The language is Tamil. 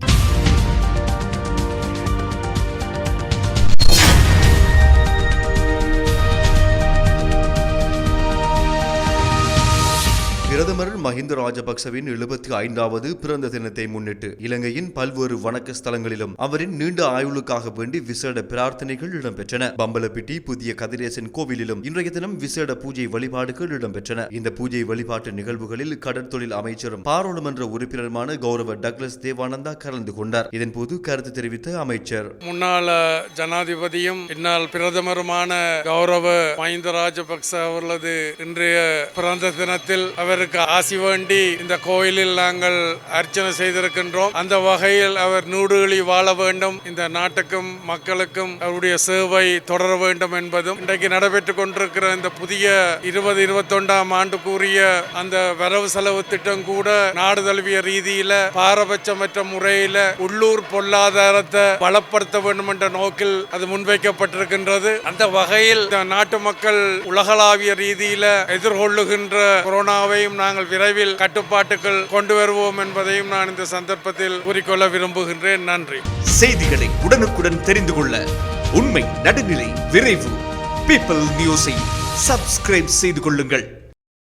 you பிரதமர் மஹிந்த ராஜபக்சவின் எழுபத்தி ஐந்தாவது பிறந்த தினத்தை முன்னிட்டு இலங்கையின் பல்வேறு வணக்க ஸ்தலங்களிலும் அவரின் நீண்ட ஆயுளுக்காக வேண்டி விசேட பிரார்த்தனைகள் இடம்பெற்றன. பம்பலப்பிட்டி புதிய கதிரேசன் கோவிலிலும் இன்றைய தினம் விசேட பூஜை வழிபாடுகள் இடம்பெற்றன. இந்த பூஜை வழிபாட்டு நிகழ்வுகளில் கடற்தொழில் அமைச்சரும் பாராளுமன்ற உறுப்பினருமான கௌரவ டக்ளஸ் தேவானந்தா கலந்து கொண்டார். இதன்போது கருத்து தெரிவித்த அமைச்சர் முன்னாள் ஜனாதிபதியும் பின்னால் பிரதமருமான கௌரவ மஹிந்த ராஜபக்ச அவர்களது இன்றைய பிறந்த தினத்தில் அவர் அவருக்கு ஆசி வேண்டி இந்த கோயிலில் நாங்கள் அர்ச்சனை செய்திருக்கின்றோம். அந்த வகையில் அவர் நூடுகளி வாழ வேண்டும். இந்த நாட்டுக்கும் மக்களுக்கும் அவருடைய சேவை தொடர வேண்டும் என்பதும் இன்றைக்கு நடைபெற்றுக் கொண்டிருக்கிற இந்த புதிய இருபது இருபத்தொண்டாம் ஆண்டு கூறிய அந்த வரவு செலவு திட்டம் கூட நாடு தழுவிய ரீதியில பாரபட்சமற்ற முறையில உள்ளூர் பொருளாதாரத்தை பலப்படுத்த வேண்டும் என்ற நோக்கில் அது முன்வைக்கப்பட்டிருக்கின்றது. அந்த வகையில் நாட்டு மக்கள் உலகளாவிய ரீதியில எதிர்கொள்ளுகின்ற கொரோனாவையும் நாங்கள் விரைவில் கட்டுப்பாட்டுக்குள் கொண்டு வருவோம் என்பதையும் நான் இந்த சந்தர்ப்பத்தில் கூறிக்கொள்ள விரும்புகின்றேன். நன்றி. செய்திகளை உடனுக்குடன் தெரிந்து கொள்ள உண்மை நடுநிலை விரைவு. பீப்பிள் நியூஸை சப்ஸ்கிரைப் செய்து கொள்ளுங்கள்.